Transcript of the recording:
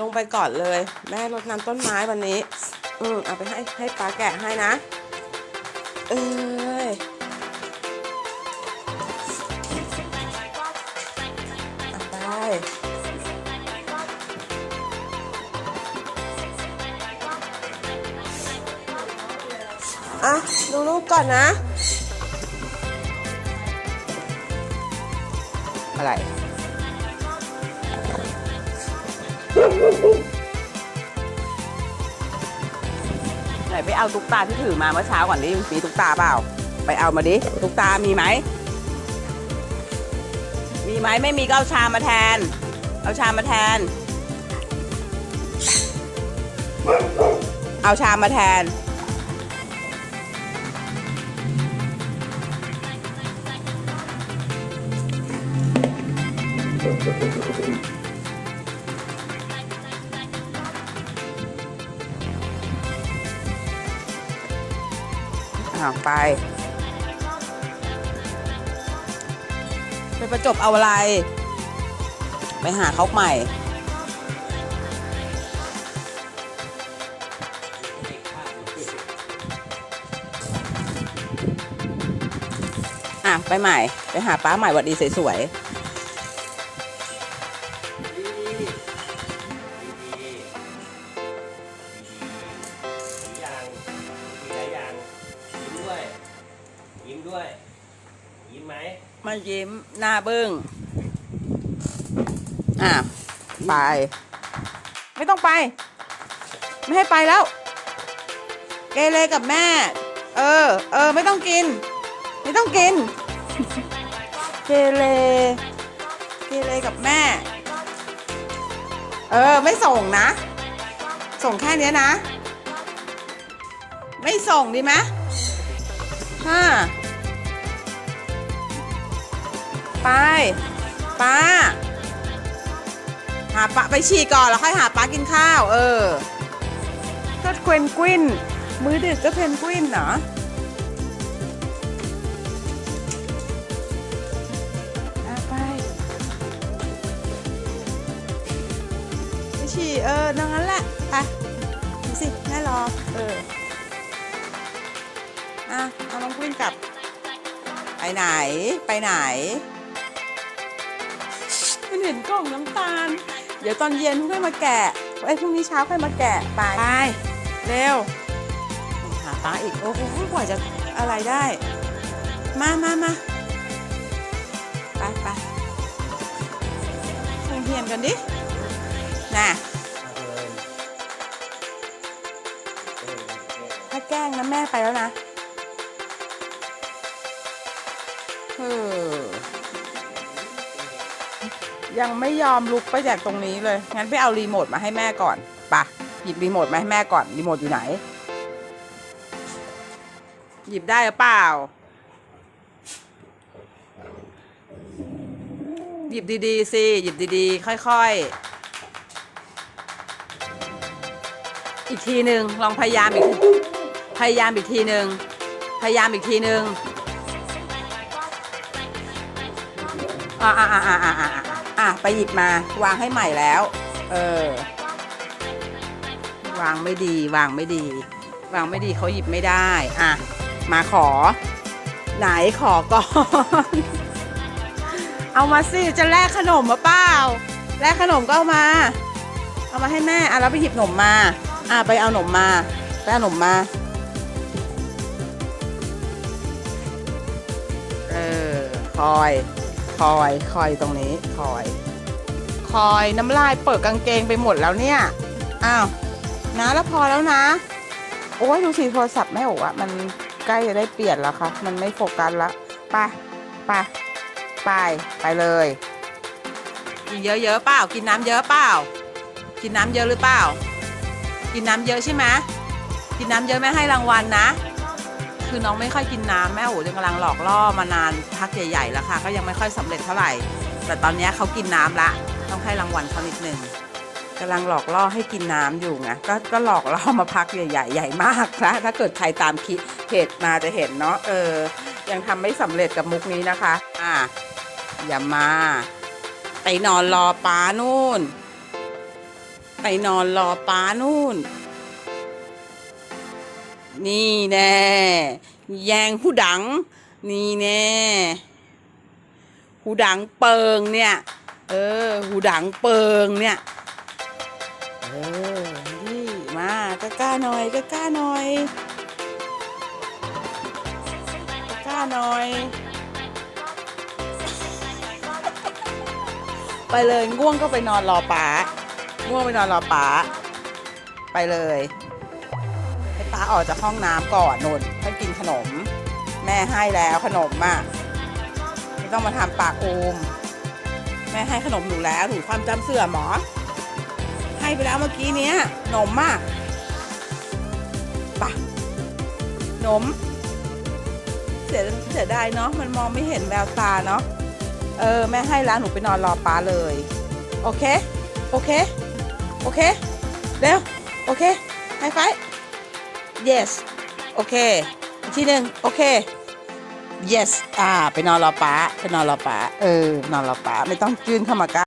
ลงไปก่อนเลย แม่รดน้ำต้นไม้วันนี้ อืมเอาไปให้ให้ป้าแกะให้นะ เอ้ยเอาไปอะดูรูปก่อนนะ อะไร ไหนไปเอาตุ๊กตาที่ถือมาเมื่อเช้าก่อนดิมีตุ๊กตาเปล่า ไปเอามาดิตุ๊กตามีไหม มีไหมไม่มีก็เอาชามมาแทน เอาชามมาแทน เอาชามมาแทน ออกไป ไปประจบเอาอะไร ไปหาเขาใหม่ อะ ไปใหม่ ไปหาป้าใหม่วัดดีสวย ด้วย ยิ้มไหมมันยิ้มหน้าบึ้งอะไป ไม่ต้องไป ไม่ให้ไปแล้ว เกเรกับแม่ เออ เออ ไม่ต้องกิน ไม่ต้องกิน เกเรเกเรกับแม่ เออ ไม่ส่งนะ ส่งแค่นี้นะ ไม่ส่งดีไหมห้า ไป ป้า หาปะไปฉี่ก่อนแล้วค่อยหาป้ากินข้าว เออ ก็เควนกวิน มือดึกก็เพนกวินเหรออะไปไปฉี่เออดังนั้นแหละ ไปดูสิแม่รอ เออ อะ เอาน้องกวินกลับ ไปไหน ไปไหน เห็นกล่องน้ำตาล เดี๋ยวตอนเย็นค่อยมาแกะไอ้ยพรุ่งนี้เช้าค่อยมาแกะไปไปเร็วหาป้าอีกโอ้โหกว่าจะอะไรได้ มามามาไปไปคงเฮียนกันดิน่ะถ้าแกล้งนะแม่ไปแล้วนะเออ ยังไม่ยอมลุกไปจากตรงนี้เลย งั้นไปเอารีโมทมาให้แม่ก่อนปะหยิบรีโมทมาให้แม่ก่อน รีโมทอยู่ไหน หยิบได้หรือเปล่า หยิบดีๆสิ หยิบดีๆ ค่อยๆ อีกทีหนึ่งลองพยายามอีก พยายามอีกทีหนึ่งพยายามอีกทีหนึ่งอ่าอ่าอ่าอ่าอ่า อ่าอะไปหยิบมาวางให้ใหม่แล้ว เออ วางไม่ดีวางไม่ดี วางไม่ดีเขาหยิบไม่ได้ อะ มาขอ ไหนขอก่อน เอามาสิจะแลกขนมมาเปล่าแลกขนมก็เอามา เอามาให้แม่อะแล้วไปหยิบขนมมา อะไปเอาขนมมาไปเอาขนมมาเออคอย คอยคอยตรงนี้คอย คอยน้ำลายเปิดกางเกงไปหมดแล้วเนี่ยอ้าวนะแล้วพอแล้วนะ โอ้ยดูสิโทรศัพท์แม่บอกว่ามันใกล้จะได้เปลี่ยนแล้วค่ะ มันไม่โฟกัสละไปไปไปไปเลยกินเยอะๆเปล่า กินน้ำเยอะเปล่า กินน้ำเยอะหรือเปล่า กินน้ำเยอะใช่ไหมกินน้ำเยอะแม่ให้รางวัลนะ คือน้องไม่ค่อยกินน้ำแม่โอ๋ยังกำลังหลอกล่อมานานพักใหญ่ๆแล้วค่ะ ก็ยังไม่ค่อยสำเร็จเท่าไหร่ แต่ตอนนี้เขากินน้ำละ ต้องให้รางวัลเขานิดนึงกำลังหลอกล่อให้กินน้ำอยู่ไงก็ก็หลอกล่อมาพักใหญ่ๆใหญ่มากนะถ้าเกิดใครตามคิดเพจมาจะเห็นเนาะเออ ยังทำไม่สำเร็จกับมุกนี้นะคะ อะอย่ามาไปนอนรอป้านู่น ไปนอนรอป้านู่น นี่แน่แยงหูดัง นี่แน่หูดังเปิงเนี่ย เออหูดังเปิงเนี่ย เออ นี่มากล้าหน่อยกล้าหน่อยกล้าหน่อย ไปเลยง่วงก็ไปนอนรอป๋าง่วงไปนอนรอป๋าไปเลยาออกจากห้องน้ำก่อนนนให้กินขนม แม่ให้แล้วขนมอะไม่ต้องมาทำปากอูมแม่ให้ขนมหนูแล้วหนูความจำเสื่อมหมอ ให้ไปแล้วเมื่อกี้เนี้ยขนมอะปะขนม เสียเสียดายเนาะมันมองไม่เห็นแววตาเนาะเออแม่ให้แล้วหนูไปนอนรอป้าเลย โอเค โอเค โอเค เร็ว โอเคไฮไฟ yes โอเคที่หนึ่งโอเค yes อ่า ไปนอนรอป้าไปนอนรอป้าเออ นอนรอป้าไม่ต้องยื่นเข้ามาใกล้